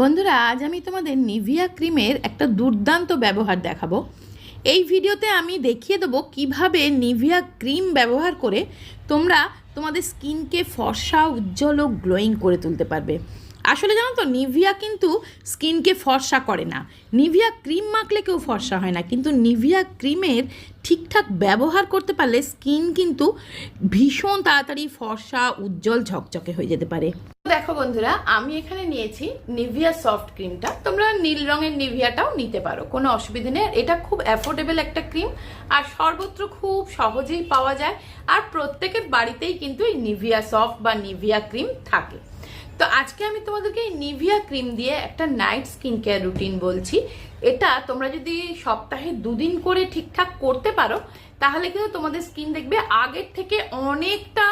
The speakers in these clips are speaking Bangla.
বন্ধুরা, আজ আমি তোমাদের নিভিয়া ক্রিমের একটা দুর্দান্ত ব্যবহার দেখাবো। এই ভিডিওতে আমি দেখিয়ে দেবো কীভাবে নিভিয়া ক্রিম ব্যবহার করে তোমরা তোমাদের স্কিনকে ফর্সা, উজ্জ্বল ও গ্লোয়িং করে তুলতে পারবে। আসলে জানো তো, নিভিয়া কিন্তু স্কিনকে ফর্সা করে না। নিভিয়া ক্রিম মাখলে কেউ ফর্সা হয় না, কিন্তু নিভিয়া ক্রিমের ঠিকঠাক ব্যবহার করতে পারলে স্কিন কিন্তু ভীষণ তাড়াতাড়ি ফর্সা, উজ্জ্বল, ঝকঝকে হয়ে যেতে পারে। দেখো বন্ধুরা, আমি এখানে নিয়েছি নিভিয়া সফট ক্রিমটা। তোমরা নীল রঙের নিভিয়াটাও নিতে পারো, কোনো অসুবিধা নেই। এটা খুব অ্যাফোর্ডেবল একটা ক্রিম, আর সর্বত্র খুব সহজেই পাওয়া যায়। আর প্রত্যেকের বাড়িতেই কিন্তু এই নিভিয়া সফট বা নিভিয়া ক্রিম থাকে। তো আজকে আমি তোমাদেরকে নিভিয়া ক্রিম দিয়ে একটা নাইট স্কিন কেয়ার রুটিন বলছি। এটা তোমরা যদি সপ্তাহে দুদিন করে ঠিকঠাক করতে পারো, তাহলে কিন্তু তোমাদের স্কিন দেখবে আগের থেকে অনেকটা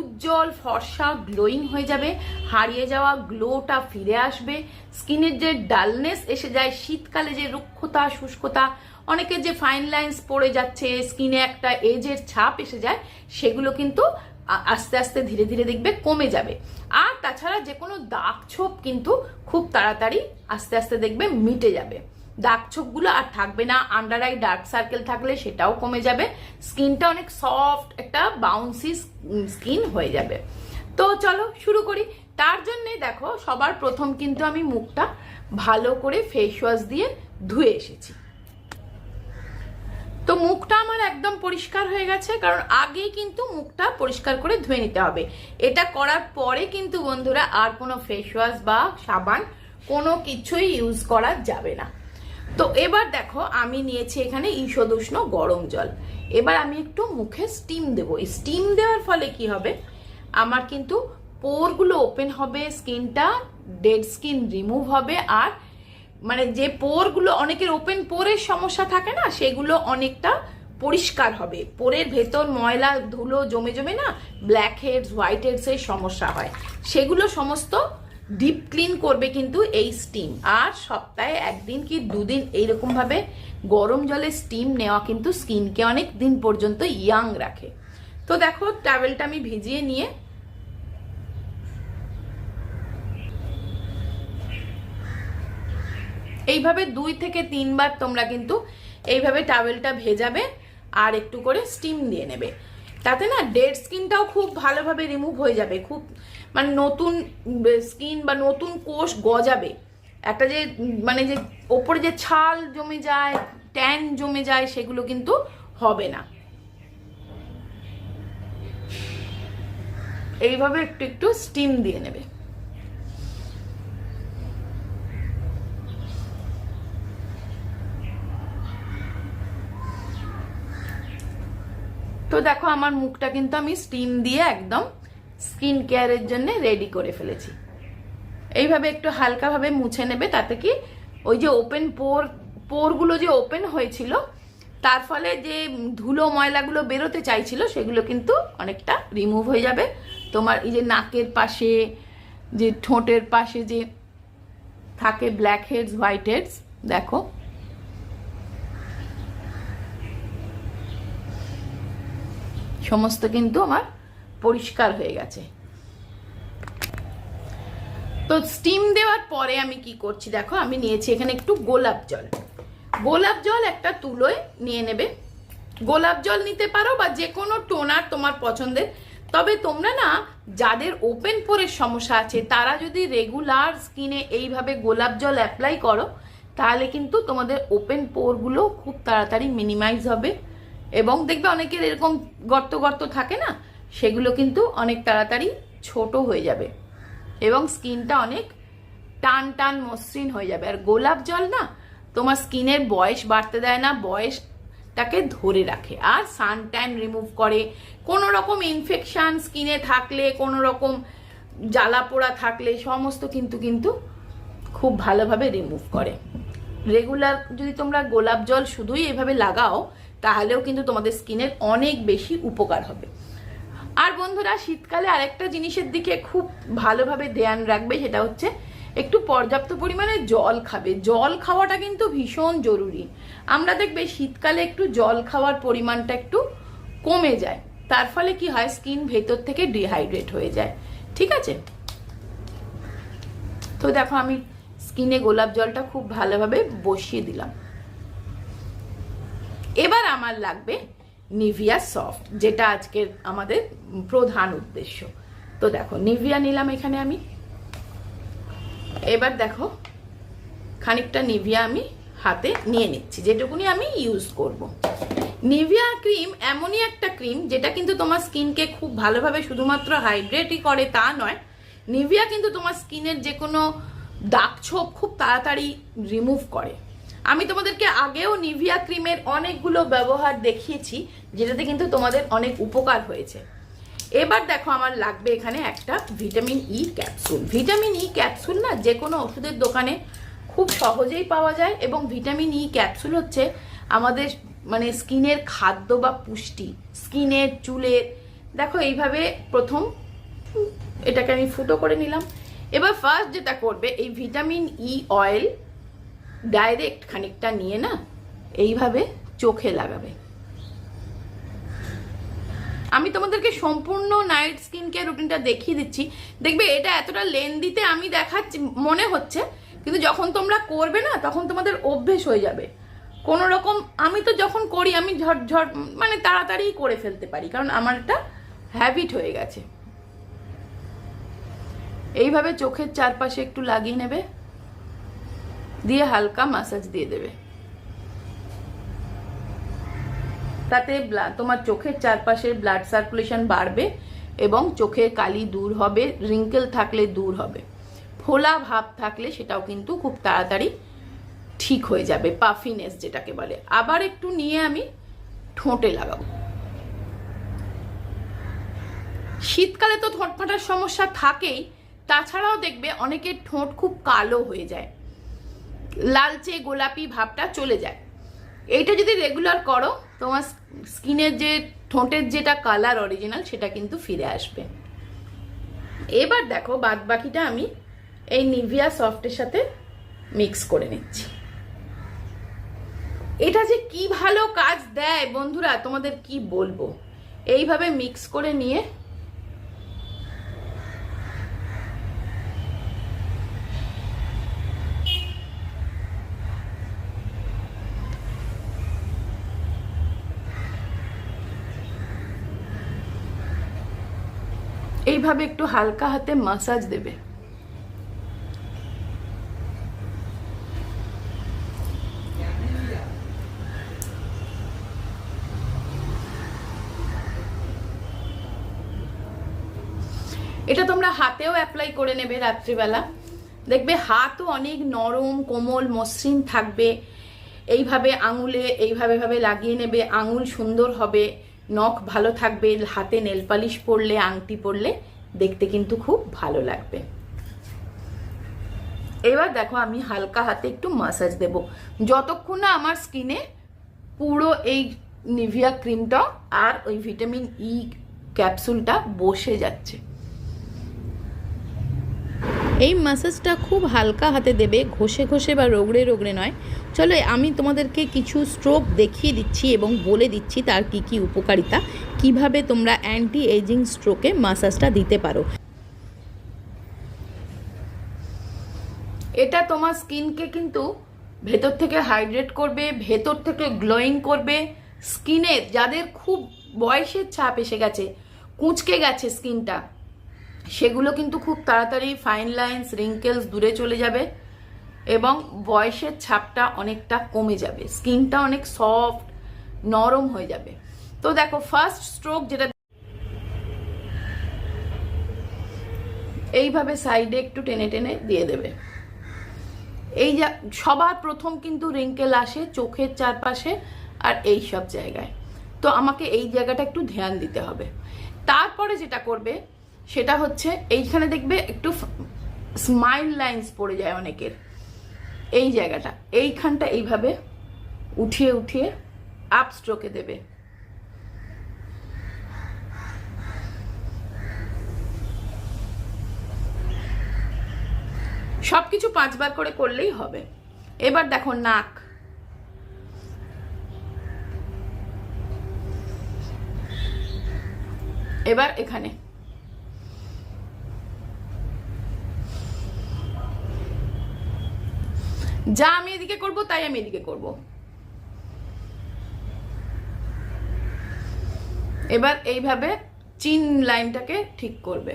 উজ্জ্বল, ফর্সা গ্লোয়িং হয়ে যাবে, হারিয়ে যাওয়া গ্লোটা ফিরে আসবে স্কিনের যে ডালনেস এসে যায়, শীতকালে যে রুক্ষতা, শুষ্কতা, অনেকের যে ফাইন লাইন্স পড়ে যাচ্ছে স্কিনে একটা এজের ছাপ এসে যায়, সেগুলো কিন্তু আস্তে আস্তে ধীরে ধীরে দেখবে কমে যাবে। আর তাছাড়া যে কোনো দাগ ছোপ কিন্তু খুব তাড়াতাড়ি আস্তে আস্তে দেখবে মিটে যাবে। দাগ ছোপগুলো আর থাকবে না আন্ডার আই ডার্ক সার্কেল থাকলে সেটাও কমে যাবে। স্কিনটা অনেক সফট একটা বাউন্সি স্কিন হয়ে যাবে। তো চলো শুরু করি। তার জন্যে দেখো, সবার প্রথম কিন্তু আমি মুখটা ভালো করে ফেস ওয়াশ দিয়ে ধুয়ে এসেছি। তো মুখটা একদম পরিষ্কার হয়ে গেছে, কারণ আগেই কিন্তু মুখটা পরিষ্কার করে ধুয়ে নিতে হবে। এটা করার পরে কিন্তু বন্ধুরা আর কোনো ফেস ওয়াশ বা সাবান কোনো কিছুই ইউজ করা যাবে না। তো এবার দেখো, আমি নিয়েছি এখানে ঈষদুষ্ণ গরম জল। এবার আমি একটু মুখে স্টিম দেবো। এই স্টিম দেওয়ার ফলে কি হবে? আমার কিন্তু পোরগুলো ওপেন হবে স্কিনটা ডেড স্কিন রিমুভ হবে, আর মানে যে পোরগুলো অনেকের ওপেন পোরের সমস্যা থাকে না, সেগুলো অনেকটা পরিষ্কার হবে। পোরের ভেতর ময়লা, ধুলো জমে জমে না ব্ল্যাক হেডস হোয়াইট হেডস এর সমস্যা হয়। সেগুলো সমস্ত ডিপ ক্লিন করবে কিন্তু এই স্টিম আর সপ্তাহে একদিন কি দুদিন এইরকম ভাবে গরম জলে স্টিম নেওয়া কিন্তু স্কিনকে অনেক দিন পর্যন্ত ইয়াং রাখে। তো দেখো টাওয়েলটা আমি ভিজিয়ে নিয়ে এইভাবে দুই থেকে তিনবার তোমরা কিন্তু এইভাবে টাওয়েলটা ভেজাবে। আর একটু করে স্টিম দিয়ে নেবে। তাতে না ডেড স্কিনটাও খুব ভালোভাবে রিমুভ হয়ে যাবে। খুব মানে নতুন স্কিন বা নতুন কোষ গজাবে। একটা যে মানে যে ওপরে যে ছাল জমে যায় ট্যান জমে যায়, সেগুলো কিন্তু হবে না। এইভাবে একটু একটু স্টিম দিয়ে নেবে। তো দেখো, আমার মুখটা কিন্তু আমি স্টিম দিয়ে একদম স্কিন কেয়ারের জন্য রেডি করে ফেলেছি। এইভাবে একটু হালকাভাবে মুছে নেবে, তাতে কি ওই যে ওপেন পোর পোরগুলো যে ওপেন হয়েছিল, তার ফলে যে ধুলো ময়লাগুলো বেরোতে চাইছিল, সেগুলো কিন্তু অনেকটা রিমুভ হয়ে যাবে। তোমার এই যে নাকের পাশে, যে ঠোঁটের পাশে যে থাকে ব্ল্যাক হেডস হোয়াইট হেডস দেখো সমস্ত কিন্তু আমার পরিষ্কার হয়ে গেছে। তো স্টিম দেওয়ার পরে আমি কি করছি দেখো, আমি নিয়েছি এখানে একটু গোলাপ জল। গোলাপ জল একটা তুলোয় নিয়ে নেবে। গোলাপ জল নিতে পারো বা যে কোনো টোনার তোমার পছন্দের। তবে তোমরা না, যাদের ওপেন পোরের সমস্যা আছে, তারা যদি রেগুলার স্কিনে এইভাবে গোলাপ জল অ্যাপ্লাই করো, তাহলে কিন্তু তোমাদের ওপেন পোরগুলো খুব তাড়াতাড়ি মিনিমাইজ হবে। এবং দেখবে অনেকের এরকম গর্ত গর্ত থাকে না? সেগুলো কিন্তু অনেক তাড়াতাড়ি ছোট হয়ে যাবে। এবং স্কিনটা অনেক টান টান মসৃণ হয়ে যাবে। আর গোলাপ জল না, তোমার স্কিনের বয়স বাড়তে দেয় না, বয়সটাকে ধরে রাখে। আর সান ট্যান রিমুভ করে। কোনো রকম ইনফেকশান স্কিনে থাকলে, কোনো রকম জ্বালা পোড়া থাকলে, সমস্ত কিন্তু কিন্তু খুব ভালোভাবে রিমুভ করে। রেগুলার যদি তোমরা গোলাপ জল শুধুই এভাবে লাগাও তাহলেও কিন্তু তোমাদের স্কিনের অনেক বেশি উপকার হবে। আর বন্ধুরা, শীতকালে আরেকটা জিনিসের দিকে খুব ভালোভাবে ধ্যান রাখবে, সেটা হচ্ছে একটু পর্যাপ্ত পরিমাণে জল খাবে। জল খাওয়াটা কিন্তু ভীষণ জরুরি। আমরা দেখবে শীতকালে একটু জল খাওয়ার পরিমাণটা একটু কমে যায়। তার ফলে কি হয়? স্কিন ভেতর থেকে ডিহাইড্রেট হয়ে যায়। ঠিক আছে? তো দেখো, আমি স্কিনে গোলাপ জলটা খুব ভালোভাবে বসিয়ে দিলাম। এবার আমার লাগবে নিভিয়া সফট, যেটা আজকের আমাদের প্রধান উদ্দেশ্য। তো দেখো, নিভিয়া নিলাম এখানে আমি। এবার দেখো, খানিকটা নিভিয়া আমি হাতে নিয়ে নিচ্ছি, যেটুকুনি আমি ইউজ করব। নিভিয়া ক্রিম এমনই একটা ক্রিম, যেটা কিন্তু তোমার স্কিনকে খুব ভালোভাবে শুধুমাত্র হাইড্রেটই করে, তা নয়, নিভিয়া কিন্তু তোমার স্কিনের যে কোনো দাগ ছোপ খুব তাড়াতাড়ি রিমুভ করে। আমি তোমাদেরকে আগেও নিভিয়া ক্রিমের অনেকগুলো ব্যবহার দেখিয়েছি, যেটাতে কিন্তু তোমাদের অনেক উপকার হয়েছে। এবার দেখো আমার লাগবে এখানে একটা vitamin E capsule. Vitamin E capsule না যে কোনো ওষুধের দোকানে খুব সহজেই পাওয়া যায়, এবং ভিটামিন ই ক্যাপসুল হচ্ছে আমাদের মানে স্কিনের খাদ্য বা পুষ্টি, স্কিনের, চুলের। দেখো এইভাবে প্রথম এটাকে আমি ফুটো করে নিলাম। এবার ফার্স্ট যেটা করবে, এই ভিটামিন ই অয়েল ডাইরেক্ট খানিকটা নিয়ে না এইভাবে চোখে লাগাবে। আমি তোমাদেরকে সম্পূর্ণ নাইট স্কিন কেয়ার রুটিনটা দেখিয়ে দিচ্ছি। দেখবে এটা এতটা লেন্দিতে আমি দেখাচ্ছি, মনে হচ্ছে, কিন্তু যখন তোমরা করবে না, তখন তোমাদের অভ্যেস হয়ে যাবে। কোনো রকম আমি তো যখন করি, আমি ঝট ঝট মানে তাড়াতাড়ি করে ফেলতে পারি, কারণ আমার একটা হ্যাবিট হয়ে গেছে। এইভাবে চোখের চারপাশে একটু লাগিয়ে নেবে। দিয়ে হালকা মাসাজ দিয়ে দেবে। তাতে তোমার চোখের চারপাশের ব্লাড সার্কুলেশন বাড়বে এবং চোখের কালি দূর হবে রিঙ্কেল থাকলে দূর হবে। ফোলা ভাব থাকলে সেটাও কিন্তু খুব তাড়াতাড়ি ঠিক হয়ে যাবে পাফিনেস যেটাকে বলে। আবার একটু নিয়ে আমি ঠোঁটে লাগাবো। শীতকালে তো ঠোঁট ফাটার সমস্যা থাকেই, তাছাড়াও দেখবে অনেকের ঠোঁট খুব কালো হয়ে যায়। লালচে গোলাপি ভাবটা চলে যায়। এইটা যদি রেগুলার করো, তোমার স্কিনের যে, ঠোঁটের যেটা কালার অরিজিনাল সেটা কিন্তু ফিরে আসবে। এবার দেখো বাদ বাকিটা আমি এই নিভিয়া সফটের সাথে মিক্স করে নিচ্ছি। এটা যে কি ভালো কাজ দেয় বন্ধুরা, তোমাদের কি বলব? এইভাবে মিক্স করে নিয়ে এইভাবে একটু হালকা হাতে মাসাজ দেবে। এটা তোমরা হাতেও অ্যাপ্লাই করে নেবে রাত্রিবেলা। দেখবে হাতও অনেক নরম, কোমল, মসৃণ থাকবে। এইভাবে আঙুলে, এইভাবে ভাবে লাগিয়ে নেবে। আঙুল সুন্দর হবে, নখ ভালো থাকবে, হাতে নেল পালিশ পরলে, আংটি পরলে। দেখতে কিন্তু খুব ভালো লাগবে। এবার দেখো আমি হালকা হাতে একটু মাসাজ দেব। যতক্ষণ না আমার স্কিনে পুরো এই নিভিয়া ক্রিমটা আর ওই ভিটামিন ই ক্যাপসুলটা বসে যাচ্ছে। এই মাসাজটা খুব হালকা হাতে দেবে, ঘষে ঘষে বা রোগড়ে রোগড়ে নয়। চলো আমি তোমাদেরকে কিছু স্ট্রোক দেখিয়ে দিচ্ছি এবং বলে দিচ্ছি তার কি কি উপকারিতা। কীভাবে তোমরা অ্যান্টি এজিং স্ট্রোকে মাসাজটা দিতে পারো? এটা তোমার স্কিনকে কিন্তু ভেতর থেকে হাইড্রেট করবে, ভেতর থেকে গ্লোয়িং করবে। স্কিনে যাদের খুব বয়সের ছাপ এসে গেছে, কুঁচকে গেছে স্কিনটা, সেগুলো কিন্তু খুব তাড়াতাড়ি ফাইন লাইন্স রিঙ্কেলস দূরে চলে যাবে এবং বয়সের ছাপটা অনেকটা কমে যাবে। স্কিনটা অনেক সফট নরম হয়ে যাবে। তো দেখো ফার্স্ট স্ট্রোক যেটা এইভাবে সাইডে একটু টেনে টেনে দিয়ে দেবে। এই যা, সবার প্রথম কিন্তু রিঙ্কেল আসে চোখের চারপাশে আর এই সব জায়গায়। তো আমাকে এই জায়গাটা একটু ধ্যান দিতে হবে। তারপরে যেটা করবে, সেটা হচ্ছে এইখানে দেখবে একটু স্মাইল লাইন্স পড়ে যায় অনেকের। এই জায়গাটা, এইখানটা এইভাবে উঠিয়ে উঠিয়ে আপ স্ট্রোকে দেবে। সব কিছু পাঁচবার করে করলেই হবে। এবার দেখো নাক। এবার এখানে। যা আমি এদিকে করব, তাই আমি এদিকে করব। এবার এইভাবে চিন লাইনটাকে ঠিক করবে।